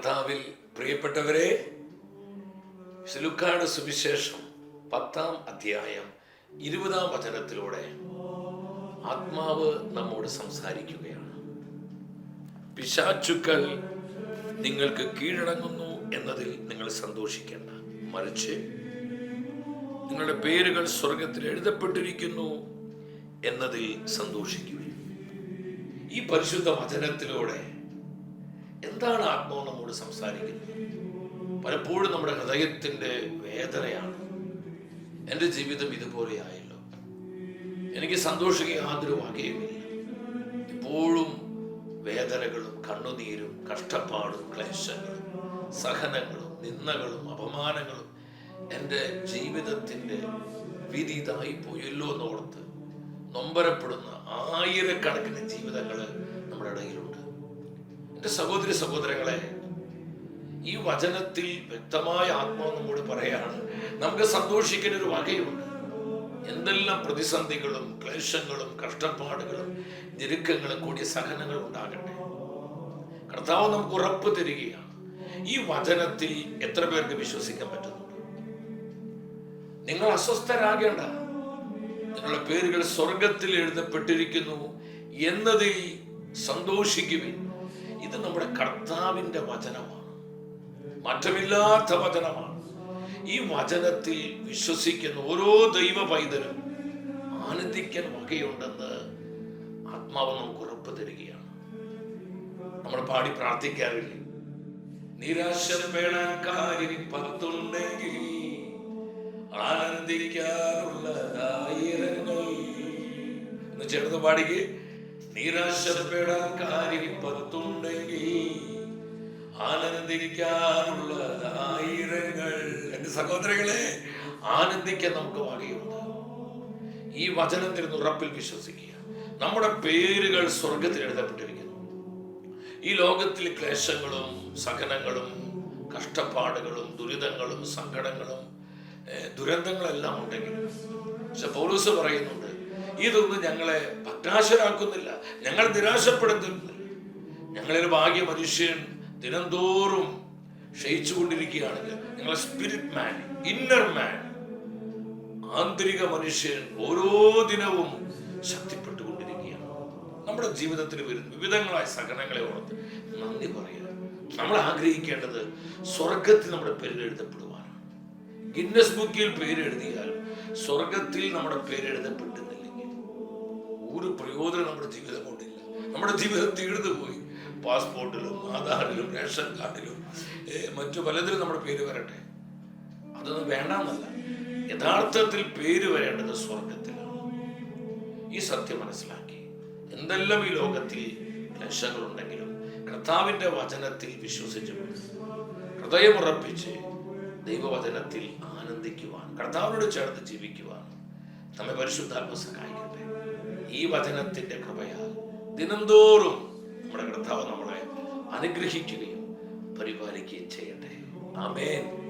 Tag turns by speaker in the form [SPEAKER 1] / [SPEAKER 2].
[SPEAKER 1] കർത്താവിൽ പ്രിയപ്പെട്ടവരെ സുലുക്കാട് സുവിശേഷം പത്താം അധ്യായം ഇരുപതാം വചനത്തിലൂടെ ആത്മാവ് നമ്മോട് സംസാരിക്കുകയാണ്. പിശാച്ചുക്കൾ നിങ്ങൾക്ക് കീഴടങ്ങുന്നു എന്നതിൽ നിങ്ങൾ സന്തോഷിക്കേണ്ട. മറിച്ച് നിങ്ങളുടെ പേരുകൾ സ്വർഗത്തിൽ എഴുതപ്പെട്ടിരിക്കുന്നു എന്നതിൽ സന്തോഷിക്കുക ഈ പരിശുദ്ധ വചനത്തിലൂടെ എന്താണ് ആത്മാവ് നമ്മോട് സംസാരിക്കുന്നു. പലപ്പോഴും നമ്മുടെ ഹൃദയത്തിന്റെ വേദനയാണ്. എന്റെ ജീവിതം ഇതുപോലെയായല്ലോ എനിക്ക് സന്തോഷിക്കുക യാതൊരു ഇപ്പോഴും വേദനകളും കണ്ണുനീരും കഷ്ടപ്പാടും ക്ലേശങ്ങളും സഹനങ്ങളും നിന്ദകളും അപമാനങ്ങളും എന്റെ ജീവിതത്തിന്റെ വിധി ഇതായി പോയല്ലോ എന്നോർത്ത് നൊമ്പരപ്പെടുന്ന ആയിരക്കണക്കിന് ജീവിതങ്ങൾ നമ്മുടെ ഇടയിലുണ്ട്. എന്റെ സഹോദരി സഹോദരങ്ങളെ ഈ വചനത്തിൽ വ്യക്തമായ ആത്മാവ് നമ്മോട് പറയാണ് നമുക്ക് സന്തോഷിക്കുന്ന ഒരു വകയുണ്ട്. എന്തെല്ലാം പ്രതിസന്ധികളും ക്ലേശങ്ങളും കഷ്ടപ്പാടുകളും ഞെരുക്കങ്ങളും കൂടിയ സഹനങ്ങൾ ഉണ്ടാകട്ടെ. കർത്താവ് നമുക്ക് ഉറപ്പ് തരികയാണ്. ഈ വചനത്തിൽ എത്ര പേർക്ക് വിശ്വസിക്കാൻ പറ്റുന്നുണ്ട്? നിങ്ങൾ അസ്വസ്ഥരാകേണ്ട. നിങ്ങളുടെ പേരുകൾ സ്വർഗത്തിൽ എഴുതപ്പെട്ടിരിക്കുന്നു എന്നതിൽ സന്തോഷിക്കുവിൻ. ഇത് നമ്മുടെ കർത്താവിന്റെ വചനമാണ്. മാറ്റമില്ലാത്ത വചനമാണ്. ഈ വചനത്തിൽ വിശ്വസിക്കുന്ന ഓരോ ദൈവ പൈതലും ആനന്ദിക്കാൻ വകയുണ്ടെന്ന് ആത്മാവ് നമുക്ക് ഉറപ്പ് തരികയാണ്. നമ്മൾ പാടി പ്രാർത്ഥിക്കാറില്ലേ? നിരാശപ്പെടാൻ കാര്യം പത്തുണ്ടെങ്കിൽ ആനന്ദിക്കാറുള്ളതായിരങ്ങൾ. എന്ന് ചേർന്ന് പാടിക്ക്. നിരാശപ്പെടാൻ കാര്യം പത്തുണ്ടെങ്കിൽ ആനന്ദിക്കാനുള്ളതായിരങ്ങൾ. എന്റെ സഹോദരങ്ങളെ ആനന്ദിക്കാൻ നമുക്ക് വകയുണ്ട് ഈ വചനത്തിൽ ഉറപ്പിൽ വിശ്വസിക്കുക. നമ്മുടെ പേരുകൾ സ്വർഗത്തിൽ എഴുതപ്പെട്ടിരിക്കുന്നു. ഈ ലോകത്തിൽ ക്ലേശങ്ങളും സഹനങ്ങളും കഷ്ടപ്പാടുകളും ദുരിതങ്ങളും സങ്കടങ്ങളും ദുരന്തങ്ങളെല്ലാം ഉണ്ടെങ്കിലും പക്ഷെ പൗലൂസ് പറയുന്നുണ്ട് ഇതൊന്നും ഞങ്ങളെ പറ്റാശരാക്കുന്നില്ല ഞങ്ങൾ നിരാശപ്പെടുത്തുന്നില്ല. ഞങ്ങളൊരു ഭാഗ്യ മനുഷ്യൻ ദിനംതോറും ക്ഷയിച്ചുകൊണ്ടിരിക്കുകയാണെങ്കിൽ നിങ്ങളെ സ്പിരിറ്റ് മാൻ ഇന്നർ മാൻ ആന്തരിക മനുഷ്യൻ ഓരോ ദിനവും ശക്തിപ്പെട്ടുകൊണ്ടിരിക്കുകയാണ്. നമ്മുടെ ജീവിതത്തിൽ വരുന്ന വിവിധങ്ങളായ സഹനങ്ങളെ ഓർത്ത് നന്ദി പറയുക. നമ്മൾ ആഗ്രഹിക്കേണ്ടത് സ്വർഗത്തിൽ നമ്മുടെ പേരെഴുതപ്പെടുവാനാണ് ഗിന്നസ് ബുക്കിൽ പേരെഴുതിയാൽ സ്വർഗത്തിൽ നമ്മുടെ പേര് എഴുതപ്പെട്ടുന്നില്ലെങ്കിൽ ഒരു പ്രയോജനം നമ്മുടെ ജീവിതം കൊണ്ടില്ല. നമ്മുടെ ജീവിതം തീർന്നു പോയി പാസ്പോർട്ടിലും ആധാറിലും റേഷൻ കാർഡിലും മറ്റു പലതിലും നമ്മുടെ പേര് വരട്ടെ? അതൊന്നും വേണമെന്നല്ല യഥാർത്ഥത്തിൽ പേര് വരേണ്ടത് സ്വർഗത്തിലാണ് ഈ സത്യം മനസ്സിലാക്കി. എന്തെല്ലാം ഈ ലോകത്തിൽ രക്ഷകളുണ്ടെങ്കിലും കർത്താവിന്റെ വചനത്തിൽ വിശ്വസിച്ച് ഹൃദയമുറപ്പിച്ച് ദൈവവചനത്തിൽ ആനന്ദിക്കുവാൻ കർത്താവിനോട് ചേർത്ത് ജീവിക്കുവാൻ നമ്മെ പരിശുദ്ധാത്മ സഹായിക്കട്ടെ. ഈ വചനത്തിന്റെ കൃപയാൽ ദിനംതോറും നമ്മുടെ കർത്താവ് നമ്മളെ അനുഗ്രഹിക്കുകയും പരിപാലിക്കുകയും ചെയ്യട്ടെ. ആമേൻ.